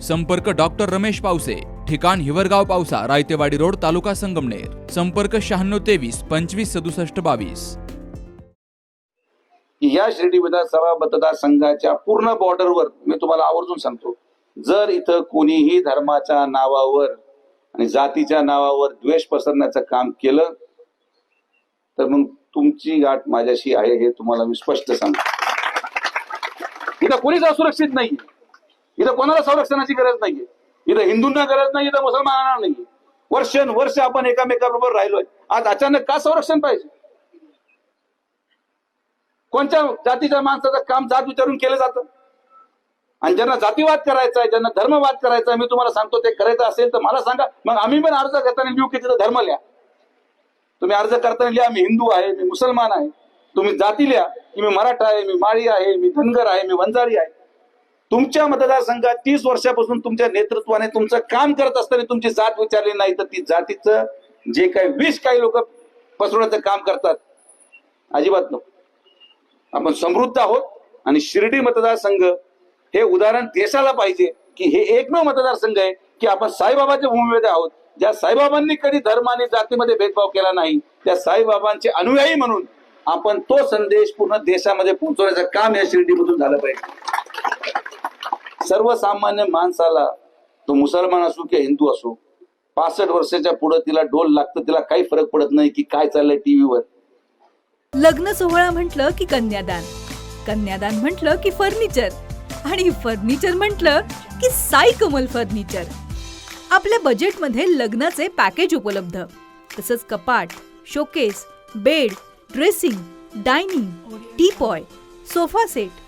संपर्क डॉक्टर रमेश पावसे ठिकाण हिवरगाव पावसा रायतेवाडी रोड तालुका संगमनेर. संपर्क शहाण्णव तेवीस पंचवीस सदुसष्ट बावीस. या शिर्डी विधानसभा मतदारसंघाच्या पूर्ण बॉर्डरवर मी तुम्हाला आवर्जून सांगतो जर इथं कोणीही धर्माच्या नावावर आणि जातीच्या नावावर द्वेष पसरण्याचं काम केलं तर मग तुमची गाठ माझ्याशी आहे हे तुम्हाला मी स्पष्ट सांगतो. इथं कोणीच असुरक्षित नाही इथं कोणाला संरक्षणाची गरज नाहीये. इथं हिंदूंना गरज नाही इथं मुसलमानांना नाही वर्ष आपण एकामेकाबरोबर राहिलोय. आज अचानक का संरक्षण पाहिजे? कोणत्या जातीच्या माणसाचं काम जात विचारून केलं जातं? आणि ज्यांना जातीवाद करायचा आहे ज्यांना धर्मवाद करायचा आहे मी तुम्हाला सांगतो ते करायचं असेल तर मला सांगा. मग आम्ही पण अर्ज करताना लिहू की तिथं धर्म लिहा. तुम्ही अर्ज करताना लिहा मी हिंदू आहे मी मुसलमान आहे. तुम्ही जाती लिहा की मी मराठा आहे मी माळी आहे मी धनगर आहे मी वंजारी आहे. तुमच्या मतदारसंघात तीस वर्षापासून तुमच्या नेतृत्वाने तुमचं काम करत असताना तुमची जात विचारली नाही तर ती जातीचं जे काही विष काही लोक पसरवण्याचं काम करतात. अजिबात नको. आपण समृद्ध आहोत आणि शिर्डी मतदारसंघ हे उदाहरण देशाला पाहिजे की हे एकमेव मतदारसंघ आहे की आपण साईबाबाच्या भूमीमध्ये आहोत. ज्या साईबाबांनी कधी धर्म आणि जातीमध्ये भेदभाव केला नाही त्या साईबाबांचे अनुयायी म्हणून आपण तो संदेश पूर्ण देशामध्ये पोहोचवण्याचं काम या शिर्डीमधून झालं पाहिजे. सर्वसामान्य माणसाला तो मुसलमान असो की हिंदू असो पासष्ट वर्षाच्या पुढे तिला डोल लागतं तिला काही फरक पडत नाही की काय चाललंय टीव्हीवर. लग्न सोहळा म्हटलं की कन्यादान कन्यादान म्हटलं की फर्निचर आणि फर्निचर म्हटलं की साई कमल फर्निचर. आपल्या बजेटमध्ये लग्नाचे पॅकेज उपलब्ध तसंच कपाट showcase bed dressing dining teapoy sofa set